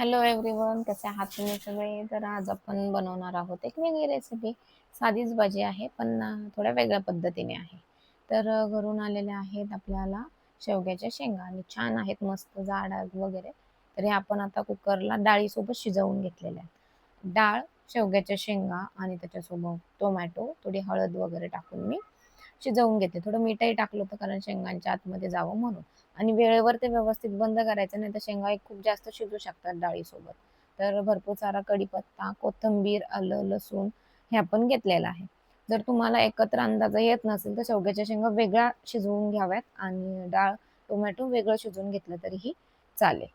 Hello everyone कसे आहात तुम्ही सगळे? तर आज आपण बनवणार आहोत एक वेगळी रेसिपी साधीच भाजी आहे पण थोड्या वेगळ्या पद्धतीने आहे. तर घरून आलेल्या आहेत आपल्याला शेवग्याच्या शेंगा आणि छान आहेत मस्त जाड वगैरे. तर हे आपण आता कुकरला डाळीसोबत शिजवून घेतलेल्या आहेत. डाळ शेवग्याच्या शेंगा आणि त्याच्यासोबत टोमॅटो थोडी हळद वगैरे टाकून मी शिजवून घेते. थोडं मीठही टाकलं होतं कारण शेंगांच्या आतमध्ये जावं म्हणून. आणि वेळेवर ते व्यवस्थित बंद करायचं नाही तर शेंगा खूप जास्त शिजू शकतात डाळीसोबत. तर भरपूर सारा कढीपत्ता कोथिंबीर आलं लसूण हे आपण घेतलेलं आहे. जर तुम्हाला एकत्र अंदाजा येत नसेल तर शेवग्याच्या शेंगा वेगळ्या शिजवून घ्याव्यात आणि डाळ टोमॅटो वेगळं शिजवून घेतलं तरीही चालेल.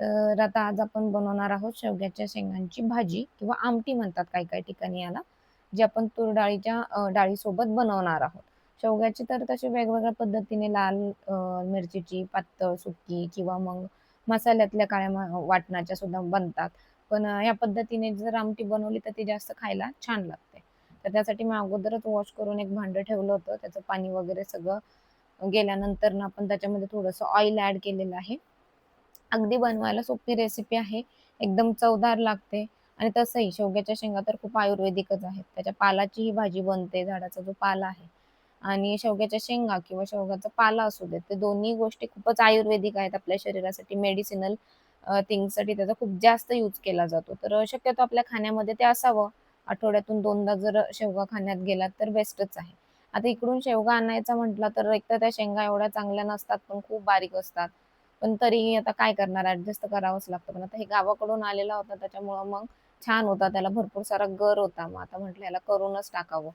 तर आता आज आपण बनवणार आहोत शेवग्याच्या शेंगांची भाजी किंवा आमटी म्हणतात काही काही ठिकाणी याला जी आपण तूर डाळीच्या डाळीसोबत बनवणार आहोत. शेवग्याची तर तशी वेगवेगळ्या पद्धतीने लाल मिरचीची पातळ सुकी किंवा मग मसाल्यातल्या काळ्या वाटणाच्या सुद्धा बनतात. पण या पद्धतीने जर आमटी बनवली तर ती जास्त खायला छान लागते. तर त्यासाठी मी अगोदरच वॉश करून एक भांडं ठेवलं होतं. त्याचं पाणी वगैरे सगळं गेल्यानंतर ना आपण त्याच्यामध्ये थोडंसं ऑइल ऍड केलेलं आहे. अगदी बनवायला सोपी रेसिपी आहे. एकदम चवदार लागते. आणि तसंही शेवग्याच्या शेंगा तर खूप आयुर्वेदिकच आहेत. त्याच्या पालाची ही भाजी बनते झाडाचा जो पाला आहे. आणि शेवग्याच्या शेंगा किंवा शेवग्याचा पाला असू देत ते दोन्ही गोष्टी खूपच आयुर्वेदिक आहेत आपल्या शरीरासाठी. मेडिसिनल थिंगसाठी त्याचा खूप जास्त यूज केला जातो. तर शक्यतो आपल्या खाण्यामध्ये ते असावं. आठवड्यातून दोनदा जर शेवगा खाण्यात गेलात तर बेस्टच आहे. आता इकडून शेवगा आणायचा म्हटलं तर एक तर त्या शेंगा एवढ्या चांगल्या नसतात पण खूप बारीक असतात. पण तरीही आता काय करणार? ऍडजस्ट करावंच लागतं. पण आता हे गावाकडून आलेला होता त्याच्यामुळं मग छान होता. त्याला भरपूर सारा गर होता. मग आता म्हटलं याला करूनच टाकावं.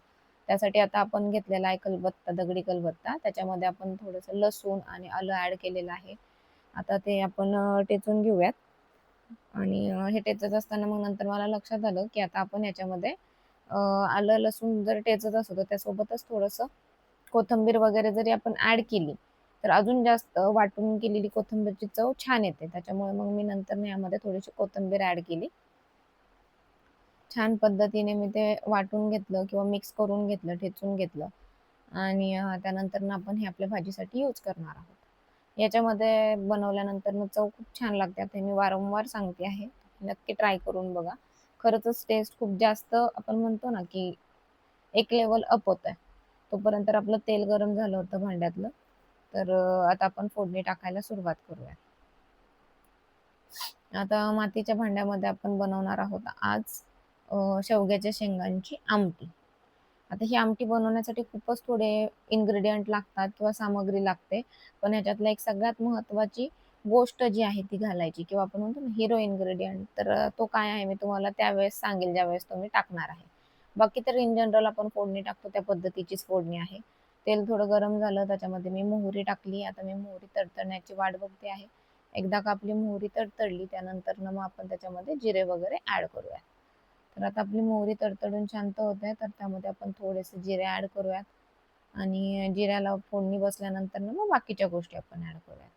त्यासाठी आता आपण घेतलेला आहे कलबत्ता दगडी कलबत्ता. त्याच्यामध्ये आपण थोडंसं लसूण आणि आलं ऍड केलेलं आहे. आता ते आपण टेचून घेऊयात. आणि हे टेचत असताना मग नंतर मला लक्षात आलं की आता आपण याच्यामध्ये आलं लसूण जर टेचत असतो तर त्यासोबतच थोडंसं कोथिंबीर वगैरे जरी आपण ऍड केली तर अजून जास्त वाटून केलेली कोथिंबीरची चव छान येते. त्याच्यामुळे मग मी नंतर यामध्ये थोडीशी कोथिंबीर ऍड केली. छान पद्धतीने मी ते वाटून घेतलं किंवा मिक्स करून घेतलं ठेचून घेतलं. आणि त्यानंतर ना आपण हे आपल्या भाजीसाठी यूज करणार आहोत. याच्यामध्ये बनवल्यानंतर चव खूप छान लागते. आता हे मी वारंवार सांगते आहे. नक्की ट्राय करून बघा. खरंच टेस्ट खूप जास्त आपण म्हणतो ना की एक लेवल अप होत आहे. तोपर्यंत आपलं तेल गरम झालं होतं भांड्यातलं. तर आता आपण फोडणी टाकायला सुरुवात करूया. आता मातीच्या भांड्यामध्ये आपण बनवणार आहोत आज शेवग्याच्या शेंगांची आमटी. आता ही आमटी बनवण्यासाठी खूपच थोडे इन्ग्रेडियंट लागतात किंवा सामग्री लागते. पण ह्याच्यातला एक सगळ्यात महत्त्वाची गोष्ट जी आहे ती घालायची किंवा आपण म्हणतो ना हिरो इन्ग्रेडियंट तर तो काय आहे मी तुम्हाला त्यावेळेस सांगेल ज्यावेळेस तुम्ही टाकणार आहे. बाकी तर इन जनरल आपण फोडणी टाकतो त्या पद्धतीचीच फोडणी आहे. तेल थोडं गरम झालं त्याच्यामध्ये मी मोहरी टाकली. आता मी मोहरी तडतडण्याची वाट बघते आहे. एकदा का आपली मोहरी तडतडली त्यानंतर मग आपण त्याच्यामध्ये जिरे वगैरे ऍड करूया तर आता आपली मोहरी तडतडून शांत होते तर त्यामध्ये आपण थोडेसे जिरे ऍड करूयात. आणि जिऱ्याला फोडणी बसल्यानंतर ना मग बाकीच्या गोष्टी आपण ऍड करूयात.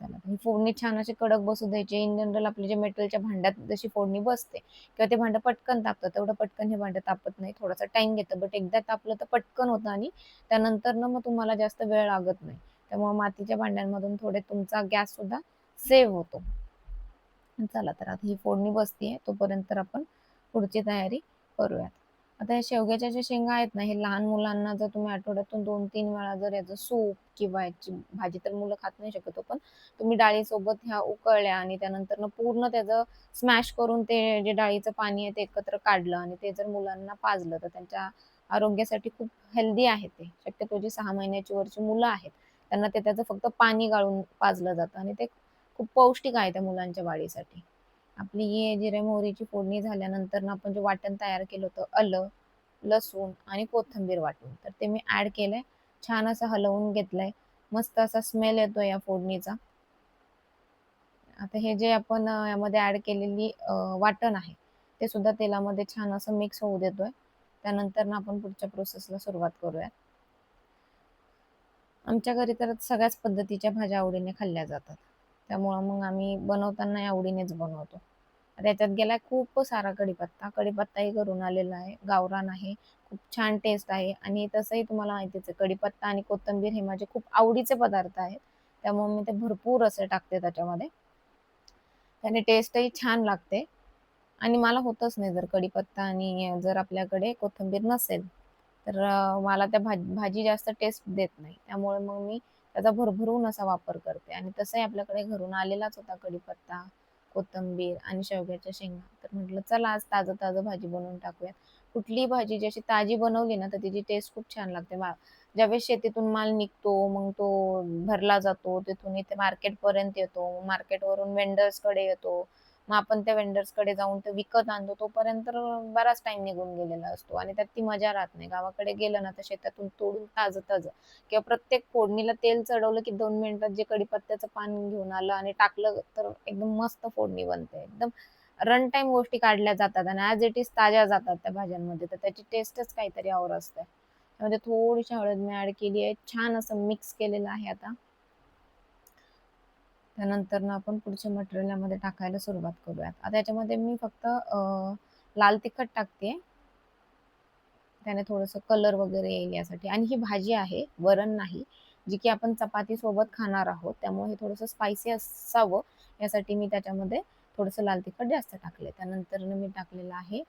चला ही फोडणी छान अशी कडक बसू द्यायची. इन जनरल आपली जे मेटलच्या भांड्यात जशी फोडणी बसते किंवा ते भांडं पटकन तापतं तेवढं पटकन हे भांडं तापत नाही. थोडासा टाइम घेतं. बट एकदा तापलं तर पटकन होतं आणि त्यानंतर ना मग तुम्हाला जास्त वेळ लागत नाही. त्यामुळे मातीच्या भांड्यांमधून थोडे तुमचा गॅस सुद्धा सेव्ह होतो. चला तर आता ही फोडणी बसतीये. तोपर्यंत तर आपण पुढची तयारी करूयात. आता या शेवग्याच्या ज्या शेंगा आहेत ना हे लहान मुलांना जर तुम्ही आठवड्यातून दोन तीन वेळा जर याचं सूप किंवा याची भाजी तर मुलं खात नाही शकत हो, पण तुम्ही डाळीसोबत ह्या उकळल्या आणि त्यानंतर ना पूर्ण त्याचं स्मॅश करून ते जे डाळीचं पाणी आहे ते एकत्र काढलं आणि ते जर मुलांना पाजलं तर त्यांच्या आरोग्यासाठी खूप हेल्दी आहे ते. शक्यतो जी सहा महिन्याची वरची मुलं आहेत त्यांना ते त्याचं फक्त पाणी गाळून पाजलं जातं आणि ते खूप पौष्टिक आहे त्या मुलांच्या वाढीसाठी. आपली जिरे मोहरीची फोडणी झाल्यानंतर ना आपण जे वाटण तयार केलं होतं आलं लसूण आणि कोथिंबीर वाटून तर ते मी ऍड केलंय. छान असं हलवून घेतलंय. मस्त असा स्मेल येतो या फोडणीचा. आता हे जे आपण यामध्ये ऍड केलेली वाटण आहे ते सुद्धा तेलामध्ये छान असं मिक्स होऊ देतोय. त्यानंतर ना आपण पुढच्या प्रोसेसला सुरुवात करूया. आमच्या घरी तर सगळ्याच पद्धतीच्या भाज्या आवडीने खाल्ल्या जातात. त्यामुळं मग आम्ही बनवताना आवडीनेच बनवतो. त्याच्यात गेलाय खूप सारा कढीपत्ता. कढीपत्ताही घरून आलेला आहे. गावरान आहे. खूप छान टेस्ट आहे. आणि तसंही तुम्हाला माहितीच आहे कढीपत्ता आणि कोथिंबीर हे माझे खूप आवडीचे पदार्थ आहेत. त्यामुळे मी ते भरपूर असे टाकते त्याच्यामध्ये. त्याने टेस्टही छान लागते. आणि मला होतच नाही जर कढीपत्ता आणि जर आपल्याकडे कोथिंबीर नसेल तर मला त्या भाजी भाजी जास्त टेस्ट देत नाही. त्यामुळे मग मी त्याचा भरभरून असा वापर करते. आणि तसंही आपल्याकडे घरून आलेलाच होता कढीपत्ता कोथिंबीर आणि शेवग्याच्या शेंगा. तर म्हटलं चला आज ताजं ताजं भाजी बनवून टाकूया कुठलीही भाजी जशी ताजी बनवली ना तर तिची टेस्ट खूप छान लागते. ज्यावेळेस शेतीतून माल निघतो मग तो भरला जातो. तिथून इथे मार्केटपर्यंत येतो. मार्केटवरून वेंडर्सकडे येतो. मग आपण त्या वेंडर्सकडे जाऊन ते विकत आणतो तोपर्यंत बराच टाइम निघून गेलेला असतो. आणि त्यात ती मजा राहत नाही. गावाकडे गेलं ना तर शेतातून तोडून ताजं ताजं किंवा प्रत्येक फोडणीला तेल चढवलं की दोन मिनिटात जे कडीपत्त्याचं पान घेऊन आलं आणि टाकलं तर एकदम मस्त फोडणी बनते. एकदम रन टाइम गोष्टी काढल्या जातात आणि ॲज इट इज ताज्या जातात त्या भाज्यांमध्ये. तर त्याची टेस्टच काहीतरी और असते. त्यामध्ये थोडीशी हळद मी ऍड केली आहे. छान असं मिक्स केलेलं आहे आता. त्यानंतर ना आपण पुढच्या मटेरियलमध्ये टाकायला सुरुवात करूयात. आता याच्यामध्ये मी फक्त लाल तिखट टाकते. त्याने थोडंसं कलर वगैरे येईल यासाठी. आणि ही भाजी आहे वरण नाही जी की आपण चपाती सोबत खाणार आहोत. त्यामुळे हे थोडंसं स्पायसी असावं. यासाठी मी त्याच्यामध्ये थोडंसं लाल तिखट जास्त टाकले त्यानंतर मी टाकलेलं आहे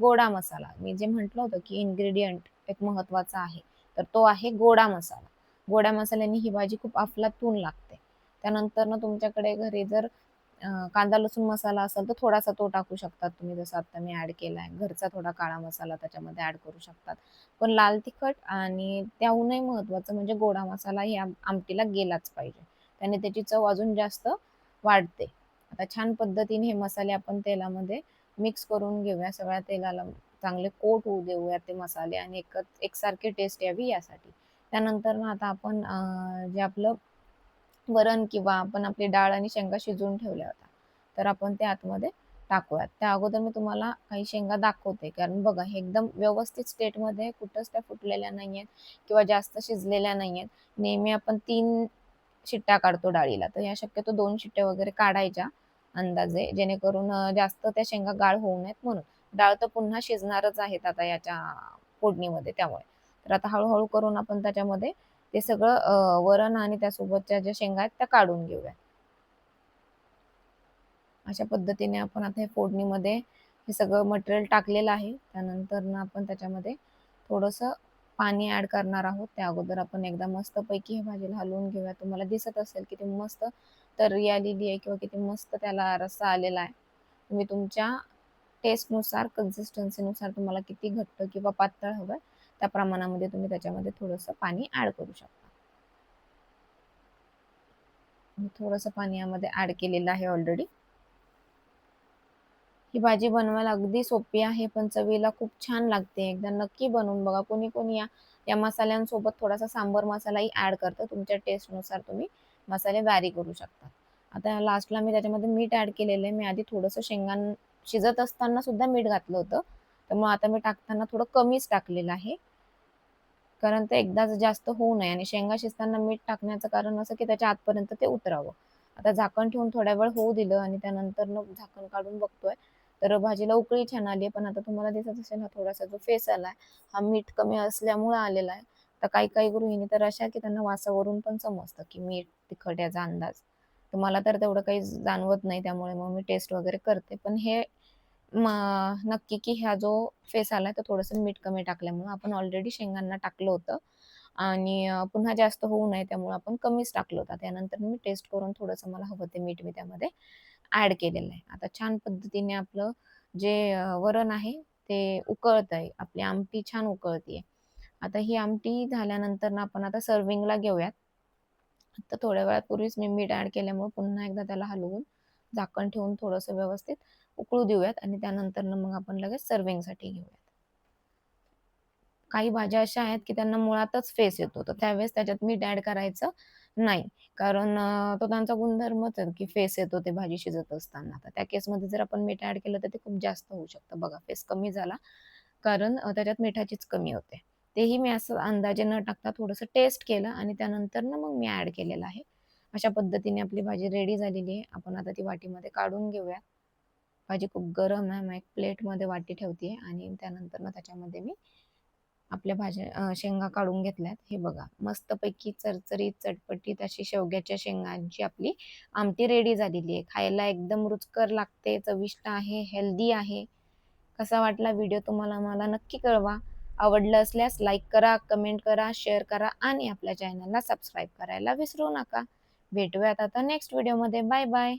गोडा मसाला. मी जे म्हटलं होतं की इन्ग्रेडियंट एक महत्त्वाचा आहे तर तो आहे गोडा मसाला. गोडा मसाल्याने ही भाजी खूप अफलातून लागते. त्यानंतर ना तुमच्याकडे घरी जर कांदा लसूण मसाला असेल तर थोडासा तो टाकू शकतात तुम्ही. जसं आता मी ऍड केलाय. घरचा थोडा काळा मसाला त्याच्यामध्ये ऍड करू शकतात. पण लाल तिखट आणि त्याहूनही महत्वाचं म्हणजे गोडा मसाला हे आमटीला गेलाच पाहिजे. त्याने त्याची चव अजून जास्त वाढते. आता छान पद्धतीने हे मसाले आपण तेलामध्ये मिक्स करून घेऊया. सगळ्या तेलाला चांगले कोट होऊ देऊया ते मसाले आणि एकच एकसारखी टेस्ट यावी यासाठी. त्यानंतर ना आता आपण जे आपलं वरण किंवा आपण आपली डाळ आणि शेंगा शिजवून ठेवल्या होत्या. तर आपण ते आतमध्ये टाकूयात. त्या अगोदर मी तुम्हाला काही शेंगा दाखवते. कारण बघा हे एकदम व्यवस्थित स्टेटमध्ये कुठंच त्या फुटलेल्या नाही आहेत किंवा जास्त शिजलेल्या नाही आहेत नेहमी आपण तीन शिट्ट्या काढतो डाळीला. तर ह्या शक्यतो दोन शिट्ट्या वगैरे काढायच्या अंदाजे जेणेकरून जास्त त्या शेंगा गाळ होऊ नयेत म्हणून. डाळ तर पुन्हा शिजणारच आहेत आता याच्या फोडणीमध्ये त्यामुळे. तर आता हळूहळू करून आपण त्याच्यामध्ये ते सगळं वरण आणि त्यासोबतच्या ज्या शेंगा आहेत त्या काढून घेऊया. अशा पद्धतीने आपण आता हे फोडणीमध्ये हे सगळं मटेरियल टाकलेलं आहे. त्यानंतर ना आपण त्याच्यामध्ये थोडस पाणी ऍड करणार आहोत. त्या अगोदर आपण एकदा मस्त पैकी हे भाजीला हलवून घेऊया. तुम्हाला दिसत असेल किती मस्त तर्री आलेली आहे किंवा किती मस्त त्याला रस्सा आलेला आहे. तुम्ही तुमच्या टेस्टनुसार कन्सिस्टन्सीनुसार तुम्हाला किती घट्ट किंवा पातळ हवं त्या प्रमाणामध्ये तुम्ही त्याच्यामध्ये थोडंसं पाणी ऍड करू शकता. थोडंसं पाणी यामध्ये ऍड केलेलं आहे ऑलरेडी. ही भाजी बनवायला अगदी सोपी आहे पण चवीला खूप छान लागते. एकदा नक्की बनवून बघा. कोणी कोणी या या मसाल्यांसोबत थोडासा सांबर मसालाही ऍड करतं. तुमच्या टेस्टनुसार तुम्ही मसाले वॅरी करू शकता. आता लास्टला मी त्याच्यामध्ये मीठ ऍड केलेलं आहे. मी आधी थोडंसं शेंगां शिजत असताना सुद्धा मीठ घातलं होतं. त्यामुळे आता मी टाकताना थोडं कमीच टाकलेलं आहे. कारण ते एकदाच जास्त होऊ नये आणि शेंगा शिजताना मीठ टाकण्याचं कारण असं की त्याच्या आतपर्यंत ते उतरावं. आता झाकण ठेवून थोड्या वेळ होऊ दिलं आणि त्यानंतर मग झाकण काढून बघतोय. तर भाजीला उकळी छान आली पण आता तुम्हाला दिसत असेल हा थोडासा जो फेस आलाय हा मीठ कमी असल्यामुळे आलेला आहे. तर काही काही गृहिणी तर अशा की त्यांना वासावरून पण समजतं की मीठ तिखट याचा अंदाज. तर मला तर तेवढं काही जाणवत नाही त्यामुळे मग मी टेस्ट वगैरे करते. पण हे नक्की की ह्या जो फेस आलाय तर थोडंसं मीठ कमी टाकल्यामुळे आपण ऑलरेडी शेंगांना टाकलं होतं. आणि पुन्हा जास्त होऊ नये त्यामुळे आपण कमीच टाकलं होतं. त्यानंतर मी टेस्ट करून थोडंसं मला हवं ते मीठ मी त्यामध्ये ऍड केलेलं आहे. आता छान पद्धतीने आपलं जे वरण आहे ते उकळत आहे आपली आमटी छान उकळतीये. आता ही आमटी झाल्यानंतर ना आपण आता सर्विंगला घेऊयात. तर थोड्या वेळापूर्वीच मी मीठ ऍड केल्यामुळे पुन्हा एकदा त्याला हलवून झाकण ठेवून थोडंसं व्यवस्थित उकळू देऊयात आणि त्यानंतर मग आपण लगेच सर्विंगसाठी घेऊयात. काही भाज्या अशा आहेत की त्यांना मुळातच फेस येतो तर त्यावेळेस त्याच्यात मीठ ऍड करायचं नाही. कारण तो त्यांचा गुणधर्मच आहे की फेस येतो ते भाजी शिजत असताना. तर त्या केसमध्ये जर आपण मीठ ऍड केलं तर ते खूप जास्त होऊ शकतं. बघा फेस कमी झाला. कारण त्याच्यात मिठाचीच कमी होते. तेही मी असं अंदाजे न टाकता थोडंसं टेस्ट केलं आणि त्यानंतर ना मग मी ऍड केलेलं आहे. अशा पद्धतीने आपली भाजी रेडी झालेली आहे. आपण आता ती वाटीमध्ये काढून घेऊया भाजी खूप गरम आहे मग एक प्लेटमध्ये वाटी ठेवते आणि त्यानंतर मग त्याच्यामध्ये मी आपल्या भाज्या शेंगा काढून घेतल्यात. हे बघा मस्तपैकी चरचरीत, चटपटीत अशी शेवग्याच्या शेंगांची आपली आमटी रेडी झालेली आहे. खायला एकदम रुचकर लागते, चविष्ट आहे, हेल्दी आहे. कसा वाटला व्हिडिओ तुम्हाला मला नक्की कळवा. आवडलं असल्यास लाईक करा, कमेंट करा, शेअर करा आणि आपल्या चॅनलला सबस्क्राईब करायला विसरू नका. भेटूयात आता नेक्स्ट व्हिडिओमध्ये. Bye bye.